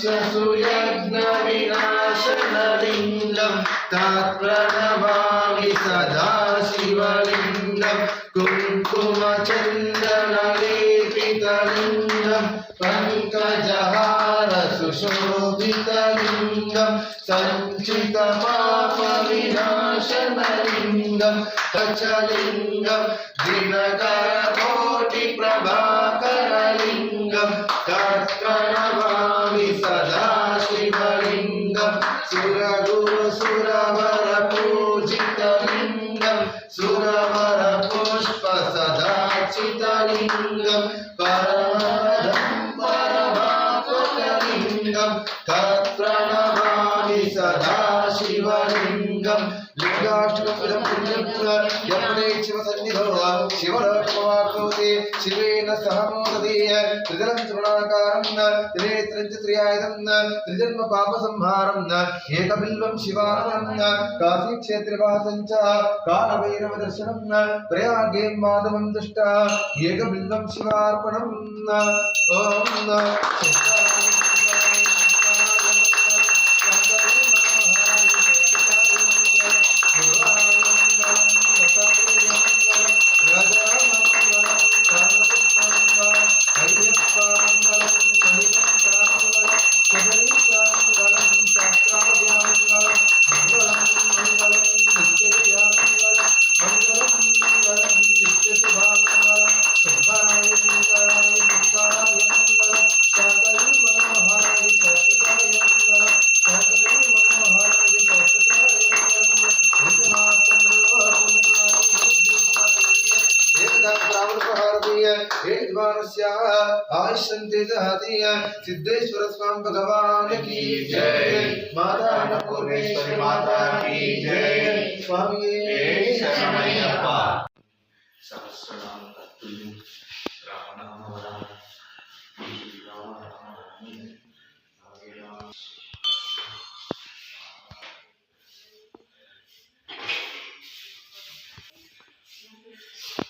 दक्षसुयज्ञविनाशनलिङ्गं तत्प्रणमामि सदा शिवलिङ्गं कुङ्कुमचन्दनलेपितलिङ्गं पङ्कजहारसुशोभितलिङ्गं सञ्चितपापविनाशनलिङ्गं कचलिङ्गं दिनकरकोटिप्रभाकरलिङ्गं ലിംഗം സുരവര പൂജിത ലിംഗം സുരവര പുഷ്പ സദാചിത ലിംഗം പരമദം പരഭാഗലിംഗം തത്രണമാമി സദാശിവലിംഗം ലിംഗാഷ്ടകം യമുനേ ശിവസന്നിധോ ശിവലോകമാകോതി ശിവേന സഹമോദീയ ത്രിതരം തൃണാകാരം పంచత్రియాయుధం త్రిజన్మ పాప సంహారం ఏకబిల్వం శివానం కాశీక్షేత్రవాసం చ కాలభైరవ దర్శనం ప్రయాగే మాధవం దుష్ట ఏకబిల్వం శివార్పణం ఓం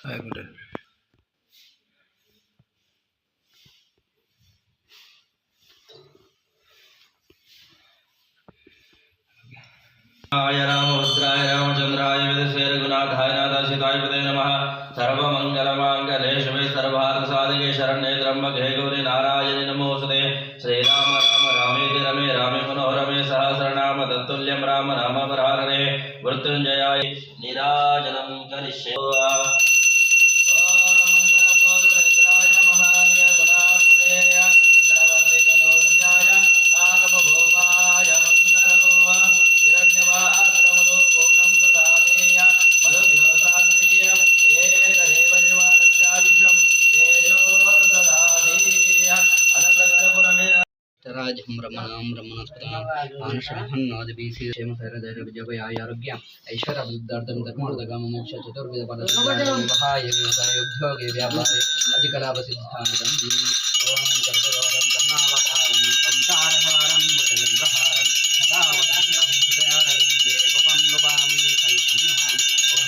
I would राय रामभद्राय रामचन्द्राय विदसे रघुनाथाय नाथाशिताय पदे नमः। सर्वमङ्गलमाङ्गले शिवे सर्वार्थसाधके शरण्ये त्र्यम्बके गौरि नारायणि नमोऽस्तुते। श्रीराम राम रामेति रमे, रामे मनोरमे सहस्रनाम तत्तुल्यं राम रामपराहरे मृत्युञ्जयाय निराजनं करिष्ये। రాజం రమణాం రమణస్పదాం ఆనుషహన్నాదిబీసీ క్షేమశైలధైర్య ఐశ్వర్య ఐశ్వర్యార్థం ధర్మార్థగామ మోక్ష చతుర్విధ పద వివాహాయ వ్యవసాయ ఉద్యోగే వ్యాపారే అధికలాభ సిద్ధాంతం ఓం కర్పూరం కర్ణావతారం సంసారహారం భుజగంధ్రహారం సదావతారం హృదయారం దేవం భవామి కైతన్యాం ఓం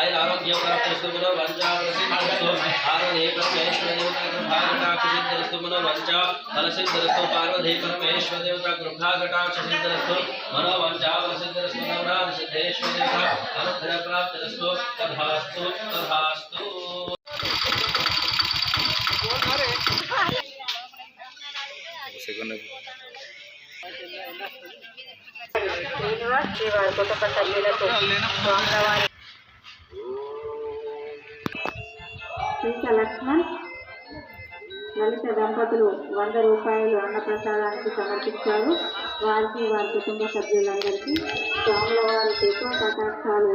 ఆయుర ఆరోగ్య ప్రాప్తిస్తుమను వంచా ప్రసిద్ధ ఆరోగ్య పరమేశ్వర దేవత కృపాకటాక్షి దరస్తుమను వంచా కలసి దరస్తు పార్వధీ పరమేశ్వర దేవత కృపాకటాక్షి దరస్తు మనో వంచా ప్రసిద్ధ దరస్తు నవరాధ సిద్ధేశ్వర దేవత అనుగ్రహ ప్రాప్తిరస్తు తథాస్తు తథాస్తు శ్రీనివాస్ శ్రీవారి కొత్త పట్టణ శ్రీక లక్ష్మణ్ లలిత దంపతులు వంద రూపాయలు అన్నప్రసాదానికి సమర్పించారు. వారికి వారి కుటుంబ సభ్యులందరికీ స్వాముల వారి కృప కటాక్షాలు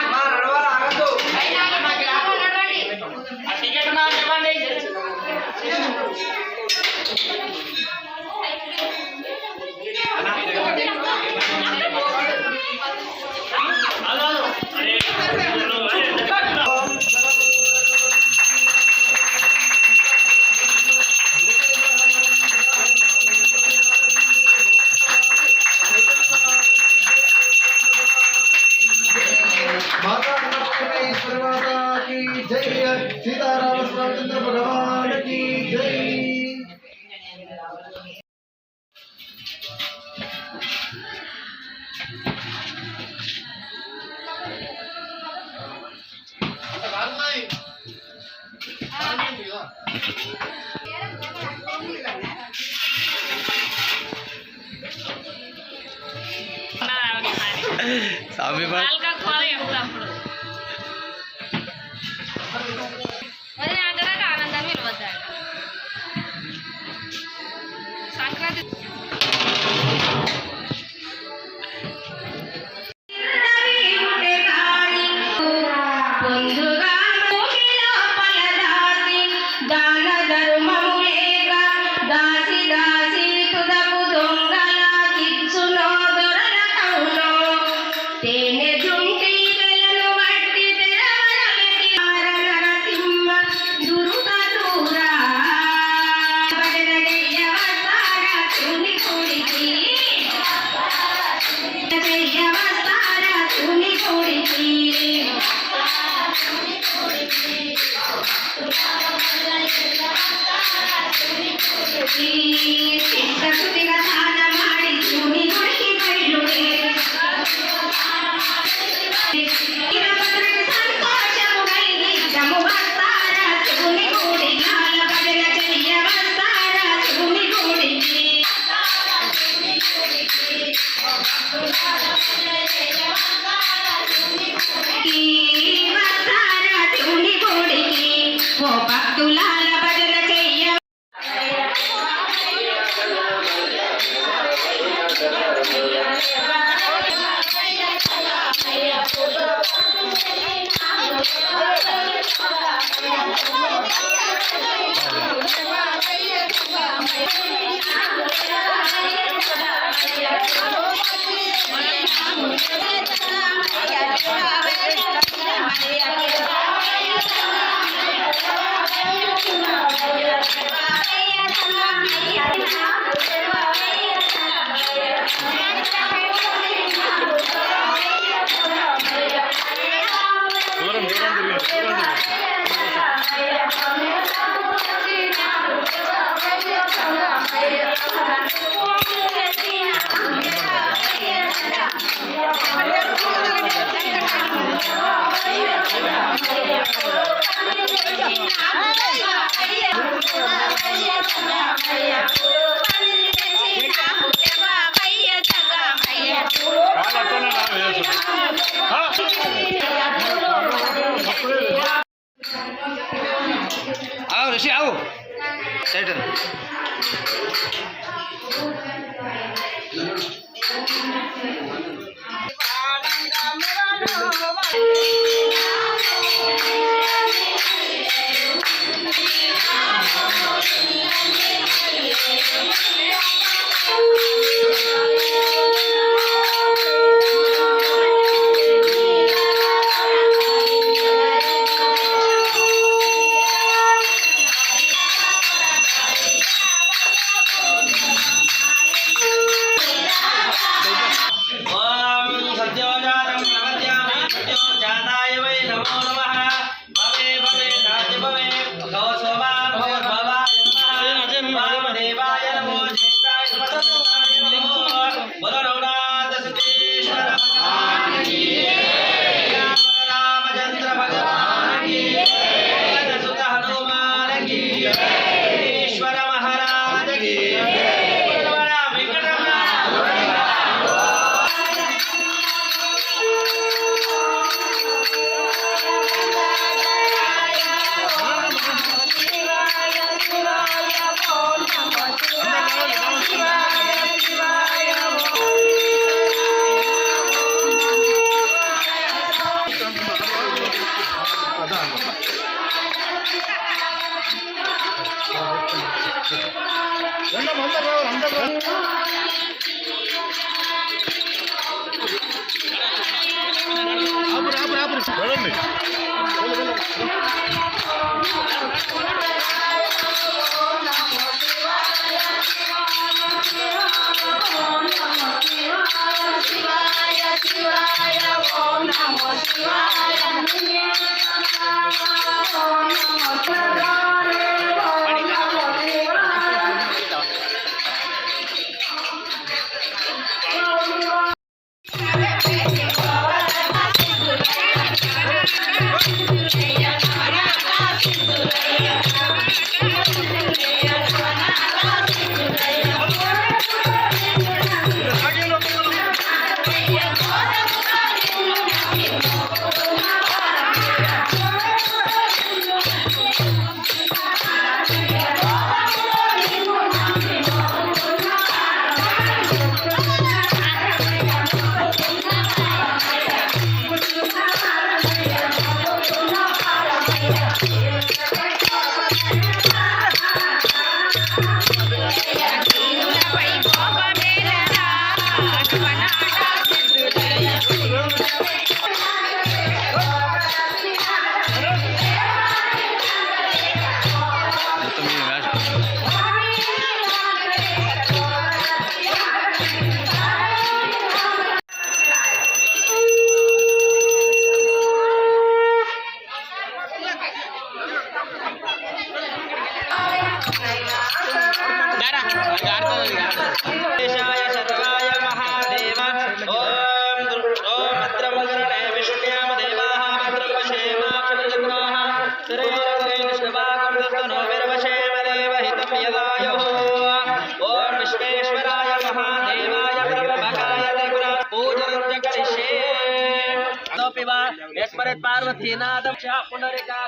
Thank you.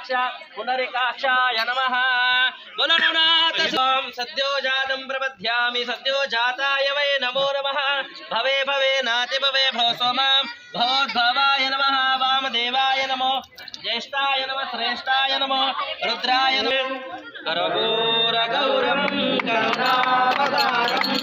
पुनरिकाक्षा पुनरेकाक्षाय नमः। बोलो स्वाम सद्यो जातं प्रपद्यामि सद्यो जाताय वै नमो नमः। भवे भवे, नाति, भवे, भव सोमां। भवद्भवाय नमः, वामदेवाय नमो। ज्येष्ठाय नमः, श्रेष्ठाय नमो। रुद्राय नमः। करगौरगौरं करुणावतारम्।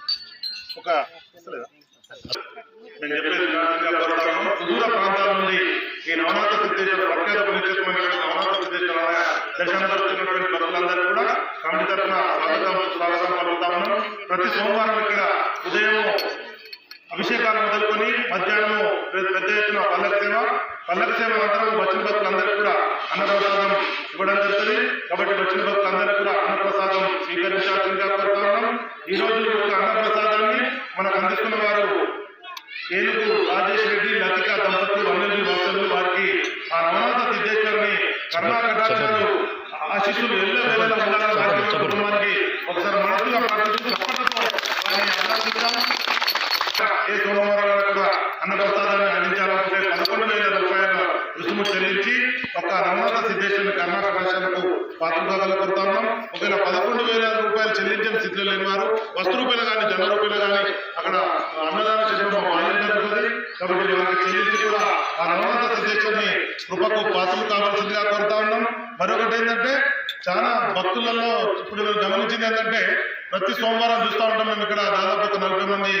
ఒక నేను చెప్పేది దూర ప్రాంతాల నుండి ఈ నవనాథ సిద్ధేశ్వర ప్రఖ్యాత పుణ్యక్షేత్రమైన నవనాథ సిద్ధేశ్వర దర్శనం జరుగుతున్నటువంటి భక్తులందరూ కూడా కమిటీ తరఫున స్వాగతం స్వాగతం పలుకుతా ఉన్నాం. ప్రతి సోమవారం ఇక్కడ ఉదయం అభిషేకాలు మొదలుకొని మధ్యాహ్నం పెద్ద ఎత్తున పల్లక సేవ పల్లక సేవ అంతరం వచ్చిన భక్తులందరికీ కూడా అన్నప్రసాదం ఇవ్వడం జరుగుతుంది. కాబట్టి వచ్చిన భక్తులందరికీ కూడా అన్నప్రసాదం స్వీకరించాల్సిందిగా పాత్రగా కోరుతా ఉన్నాం ఒకవేళ పదకొండు వేల రూపాయలు చెల్లించిన స్థితిలో లేని వారు వస్తు రూపాయలు కానీ జన రూపాయలు కానీ అక్కడ అన్నదాన చేయడం బాధ్యత జరుగుతుంది కాబట్టి వారికి చెల్లించి కూడా ఆ నవనాథ సిద్ధేశ్వరుని కృపకు పాత్రలు కావాల్సిందిగా కోరుతా ఉన్నాం. మరొకటి ఏంటంటే చాలా భక్తులలో ఇప్పుడు గమనించింది ఏంటంటే ప్రతి సోమవారం చూస్తూ ఉంటాం మేము ఇక్కడ దాదాపు ఒక నలభై మంది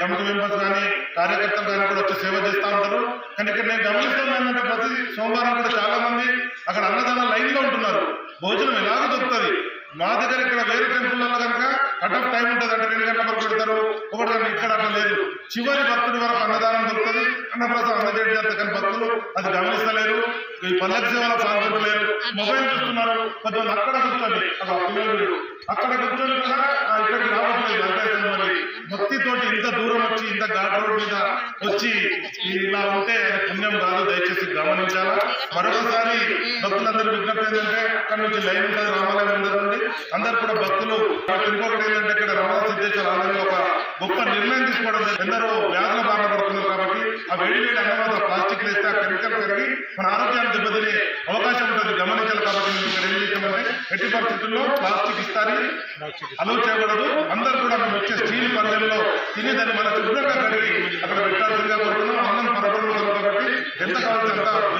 కమిటీ మెంబర్స్ కానీ కార్యకర్తలు కానీ కూడా వచ్చి సేవ చేస్తూ ఉంటారు. కానీ ఇక్కడ నేను గమనిస్తాను ఏంటంటే ప్రతి సోమవారం కూడా చాలా మంది అక్కడ అన్నదాన లైన్లో ఉంటున్నారు. భోజనం ఎలాగ దొరుకుతుంది? మా దగ్గర ఇక్కడ వేరే టెంపుల్లో కనుక? కటప్ టైం ఉంటుంది అంటే రెండు గంటల వరకు పెడతారు. ఒకటి గంట ఇక్కడ అట్లా లేదు. చివరి భక్తుడి వరకు అన్నదానం దొరుకుతుంది. అన్నప్రసాదం అందజేయడం చేస్తారు కానీ భక్తులు అది గమనిస్తలేరు. ఈ పల్లెకి సేవల పాల్గొనలేరు మొబైల్ చూస్తున్నారు. కొంతమంది అక్కడ కూర్చోండి. అక్కడ అక్కడ కూర్చొని కూడా ఇక్కడికి రావట్లేదు. అంటే భక్తితోటి ఇంత దూరం వచ్చి ఇంత ఘాట్ రోడ్ మీద వచ్చి ఇలా ఉంటే పుణ్యం కాదు. దయచేసి గమనించాలా? మరొకసారి భక్తులందరూ విజ్ఞప్తి ఏంటంటే అక్కడ నుంచి లైన్ ఉంటుంది. రామాలయం ఉందండి అందరు కూడా భక్తులు. ఇంకొకటి ఏంటంటే ఇక్కడ రవాణా సిద్ధేశ్వర ఆలయంలో ఒక గొప్ప నిర్ణయం తీసుకోవడం ఎందరో వ్యాధుల బారిన పడుతున్నారు కాబట్టి ఆ వేడి వేడి అన్నమాట ప్లాస్టిక్ వేస్తే ఆ కెమికల్ పెరిగి మన ఆరోగ్యాన్ని దెబ్బతినే అవకాశం ఉంటుంది. గమనించాలి కాబట్టి మేము ఇక్కడ ఏం చేసామంటే ఎట్టి పరిస్థితుల్లో ప్లాస్టిక్ ఇస్తారని అలౌ చేయకూడదు. అందరూ కూడా మేము వచ్చే స్టీల్ పల్లెల్లో తిని దాన్ని మన శుభ్రంగా కడిగి అక్కడ పెట్టాల్సిందిగా కోరుతున్నాం. అన్నం పరపడుతుంది కాబట్టి ఎంత కావాల్సి అంత అధ్యక్షురాలు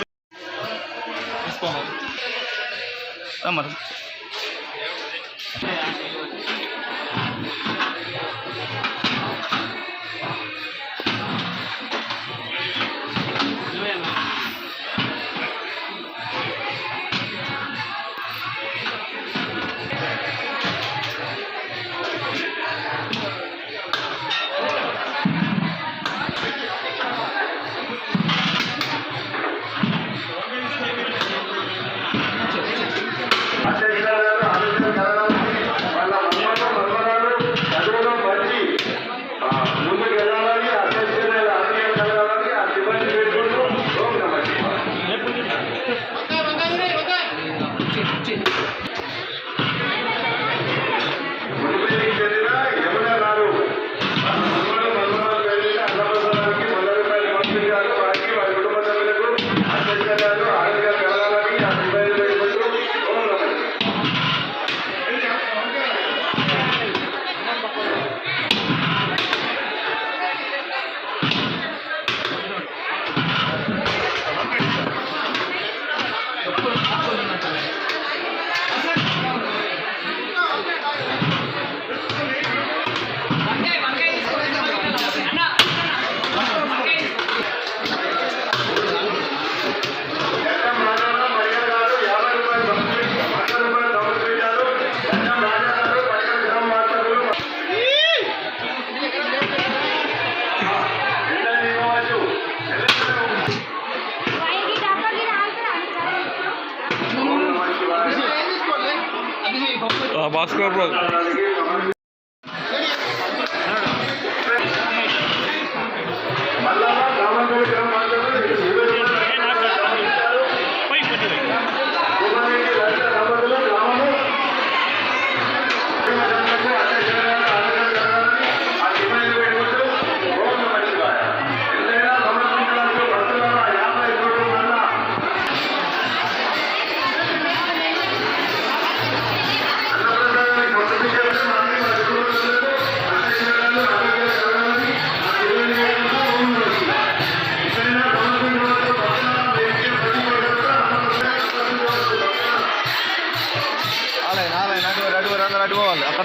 பாஸ்கோ ப்ரோ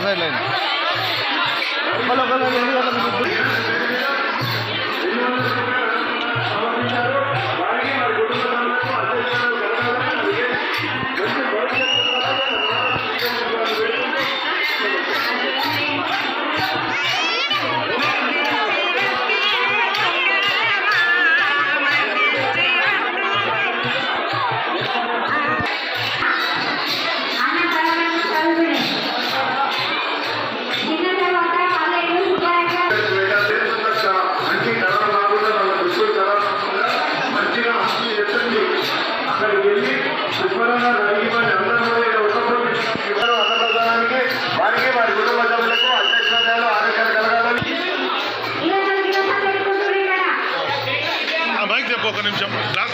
అటు ఆ బైక్